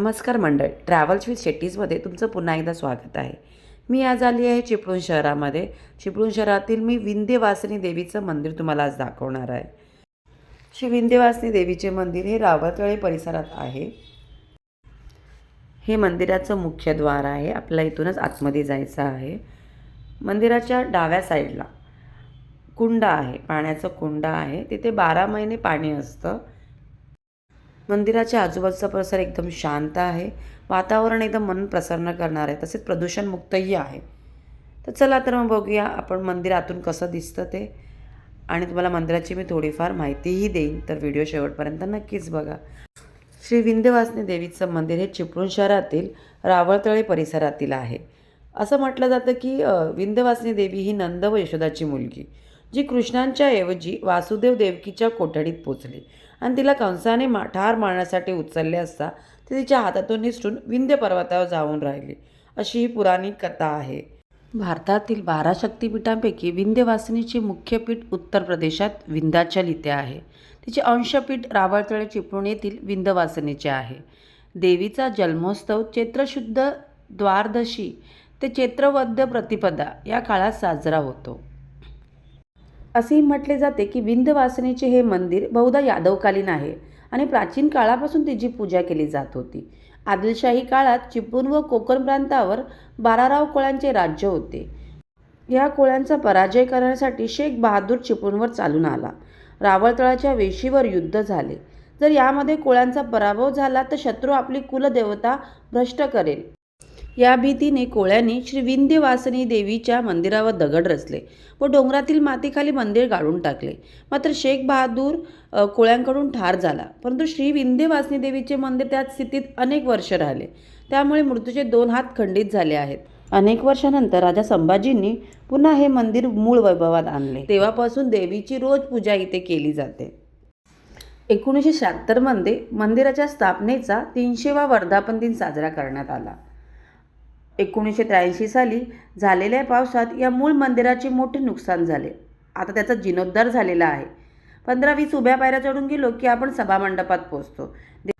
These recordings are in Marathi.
नमस्कार मंडळ. ट्रॅव्हल्स विथ शेट्टीजमध्ये तुमचं पुन्हा एकदा स्वागत आहे. मी आज आली आहे चिपळूण शहरामध्ये. चिपळूण शहरातील मी विंध्यवासिनी देवीचं मंदिर तुम्हाला आज दाखवणार आहे. श्री विंध्यवासिनी देवीचे मंदिर हे रावतळे परिसरात आहे. हे मंदिराचं मुख्य द्वार आहे. आपल्याला इथूनच आतमध्ये जायचं आहे. मंदिराच्या डाव्या साईडला कुंड आहे. पाण्याचं कुंड आहे. तिथे बारा महिने पाणी असतं. मंदिराच्या आजूबाजूचा परिसर एकदम शांत आहे. वातावरण एकदम मन प्रसन्न करणार आहे. तसेच प्रदूषणमुक्तही आहे. तर चला तर मग बघूया आपण मंदिरातून कसं दिसतं ते. आणि तुम्हाला मंदिराची मी थोडीफार माहितीही देईन. तर व्हिडिओ शेवटपर्यंत नक्कीच बघा. श्री विंध्यवासिनी देवीचं मंदिर हे चिपळूण शहरातील रावळतळे परिसरातील आहे. असं म्हटलं जातं की विंध्यवासनी विंध्यवासिनी देवी ही नंद व यशोदाची मुलगी जी कृष्णांच्या ऐवजी वासुदेव देवकीच्या कोठडीत पोचली. आणि तिला कंसाने मा ठार मारण्यासाठी उचलले असता ती तिच्या हातातून निसटून विंध्य पर्वतावर जाऊन राहिली. अशी ही पुराणिक कथा आहे. भारतातील बारा शक्तिपीठांपैकी विंध्यवासिनीचे मुख्य पीठ उत्तर प्रदेशात विंध्याचल इथे आहे. तिचे अंशपीठ रावळतळे चिपळूण येथील विंध्यवासिनीचे आहे. देवीचा जन्मोत्सव चैत्रशुद्ध द्वारदशी ते चैत्रवद्य प्रतिपदा या काळात साजरा होतो. असेही म्हटले जाते की विंध्यवासिनीचे हे मंदिर बहुधा यादवकालीन आहे आणि प्राचीन काळापासून तिची पूजा केली जात होती. आदिलशाही काळात चिपळूण व कोकण प्रांतावर बाराराव कोळ्यांचे राज्य होते. या कोळ्यांचा पराजय करण्यासाठी शेख बहादूर चिपळूणवर चालून आला. रावळतळाच्या वेशीवर युद्ध झाले. जर यामध्ये कोळ्यांचा पराभव झाला तर शत्रू आपली कुलदेवता भ्रष्ट करेल. या भीतीने कोळ्यांनी श्री विंध्यवासिनी देवीच्या मंदिरावर दगड रचले व डोंगरातील मातीखाली मंदिर गाळून टाकले. मात्र शेख बहादूर कोळ्यांकडून ठार झाला. परंतु श्री विंध्यवासिनी देवीचे मंदिर त्या स्थितीत अनेक वर्ष राहिले. त्यामुळे मृत्यूचे दोन हात खंडित झाले आहेत. अनेक वर्षानंतर राजा संभाजींनी पुन्हा हे मंदिर मूळ वैभवात आणले. तेव्हापासून देवीची रोज पूजा इथे केली जाते. एकोणीसशे शहात्तरमध्ये मंदिराच्या स्थापनेचा तीनशेवा वर्धापन दिन साजरा करण्यात आला. एकोणीसशे त्र्याऐंशी साली झालेल्या पावसात या मूळ मंदिराचे मोठे नुकसान झाले. आता त्याचा जीर्णोद्धार झालेला आहे. पंधरा वीस उभ्या पायऱ्या चढून गेलो की आपण सभामंडपात पोचतो दे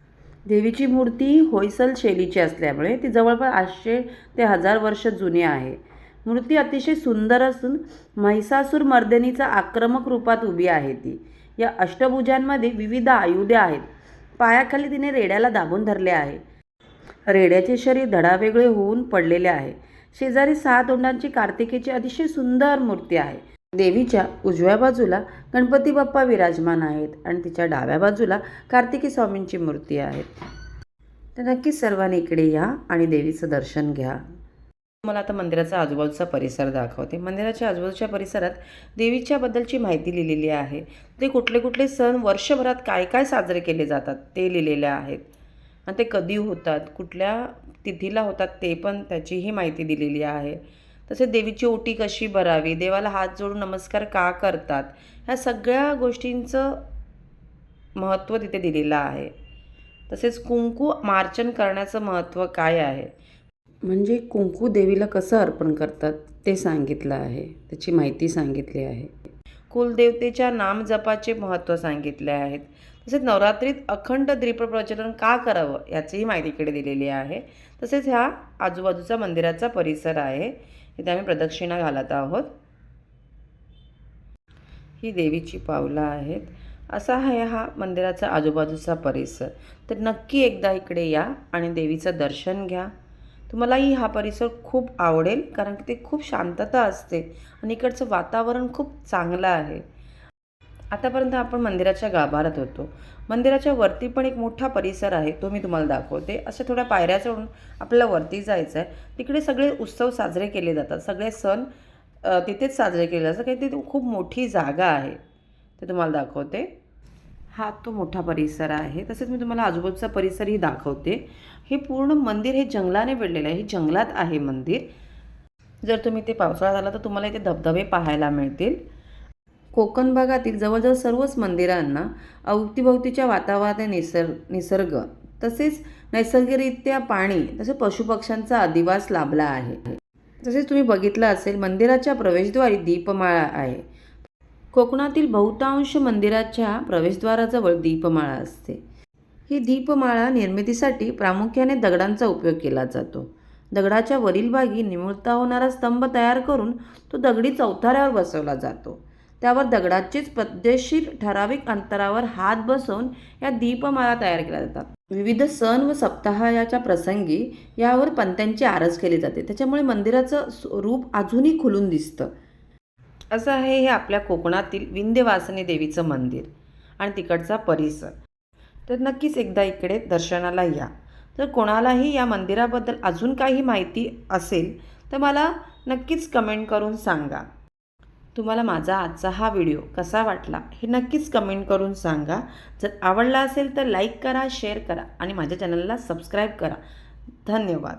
देवीची मूर्ती होयसल शैलीची असल्यामुळे ती जवळपास आठशे ते हजार वर्ष जुनी आहे. मूर्ती अतिशय सुंदर असून महिषासूर मर्दिनीचा आक्रमक रूपात उभी आहे ती. या अष्टभुजांमध्ये विविध आयुधे आहेत. पायाखाली तिने रेड्याला दाबून धरले आहे. रेड्याचे शरीर धडावेगळे होऊन पडलेले आहे. शेजारी सहा तोंडांची कार्तिकेची अतिशय सुंदर मूर्ती आहे. देवीच्या उजव्या बाजूला गणपती बाप्पा विराजमान आहेत आणि तिच्या डाव्या बाजूला कार्तिकी स्वामींची मूर्ती आहे. तर नक्कीच सर्वांनी इकडे या आणि देवीचं दर्शन घ्या. मला आता मंदिराचा आजूबाजूचा परिसर दाखवते. मंदिराच्या आजूबाजूच्या परिसरात देवीच्या बद्दलची माहिती लिहिलेली आहे. ते कुठले कुठले सण वर्षभरात काय काय साजरे केले जातात ते लिहिलेले आहेत. आणि ते कधी होतात कुठल्या तिथीला होतात ते पण त्याचीही माहिती दिलेली आहे. तसे देवीची ओटी कशी भरावी देवाला हात जोडून नमस्कार का करतात ह्या सगळ्या गोष्टींचं महत्त्व तिथे दिलेलं आहे. तसेच कुंकू मार्चन करण्याचं महत्त्व काय आहे? म्हणजे कुंकू देवीला कसं अर्पण करतात ते सांगितलं आहे त्याची माहिती सांगितली आहे. कुलदेवतेच्या नामजपाचे महत्त्व सांगितले आहेत. तसेच नवरात्रीत अखंड दीपप्रज्वलन का करावं याचीही माहिती इकडे दिलेली आहे. तसेच ह्या आजूबाजूचा मंदिराचा परिसर आहे. इथे आम्ही प्रदक्षिणा घालत आहोत. ही देवीची पावलं आहेत. असा आहे हा मंदिराचा आजूबाजूचा परिसर. तर नक्की एकदा इकडे या आणि देवीचं दर्शन घ्या. तुम्हालाही हा परिसर खूप आवडेल कारण की ते खूप शांतता असते आणि इकडचं वातावरण खूप चांगलं आहे. आतापर्यंत आपण मंदिराच्या गाभारात होतो. मंदिराच्या वरती पण एक मोठा परिसर आहे तो मी तुम्हाला दाखवते. अशा थोड्या पायऱ्या चढून आपल्याला वरती जायचं आहे तिकडे सगळे उत्सव साजरे केले जातात. सगळे सण तिथेच साजरे केले जातात. काही तिथे खूप मोठी जागा आहे. ते तुम्हाला दाखवते. हा तो मोठा परिसर आहे. तसेच मी तुम्हाला आजूबाजूचा परिसरही दाखवते. हे पूर्ण मंदिर हे जंगलाने वेढलेलं आहे. हे जंगलात आहे मंदिर. जर तुम्ही ते पावसाळ्यात आला तर तुम्हाला इथे धबधबे पाहायला मिळतील. कोकण भागातील जवळजवळ सर्वच मंदिरांना अवतीभोवतीच्या वातावरणात निसर्ग निसर्ग तसेच नैसर्गिकरित्या पाणी तसेच पशुपक्ष्यांचा अधिवास लाभला आहे. तसेच तुम्ही बघितलं असेल मंदिराच्या प्रवेशद्वारी दीपमाळा आहे. कोकणातील बहुतांश मंदिराच्या प्रवेशद्वाराजवळ दीपमाळा असते. ही दीपमाळा निर्मितीसाठी प्रामुख्याने दगडांचा उपयोग केला जातो. दगडाच्या वरील भागी निमुळता होणारा स्तंभ तयार करून तो दगडी चौथाऱ्यावर बसवला जातो. त्यावर दगडाचीच पद्धतशीर ठराविक अंतरावर हात बसवून या दीपमाळा तयार केल्या जातात. विविध सण व सप्ताहाच्या प्रसंगी यावर पंत्यांची आरस केली जाते. त्याच्यामुळे मंदिराचं रूप अजूनही खुलून दिसतं. असं आहे हे आपल्या कोकणातील विंध्यवासिनी देवीचं मंदिर आणि तिकडचा परिसर. तर नक्कीच एकदा इकडे दर्शनाला या. तर कोणालाही या मंदिराबद्दल अजून काही माहिती असेल तर मला नक्कीच कमेंट करून सांगा. तुम्हाला माझा आजचा हा व्हिडिओ कसा वाटला हे नक्कीच कमेंट करून सांगा. जर आवडला असेल तर लाईक करा शेअर करा आणि माझ्या चॅनलला सबस्क्राईब करा. धन्यवाद.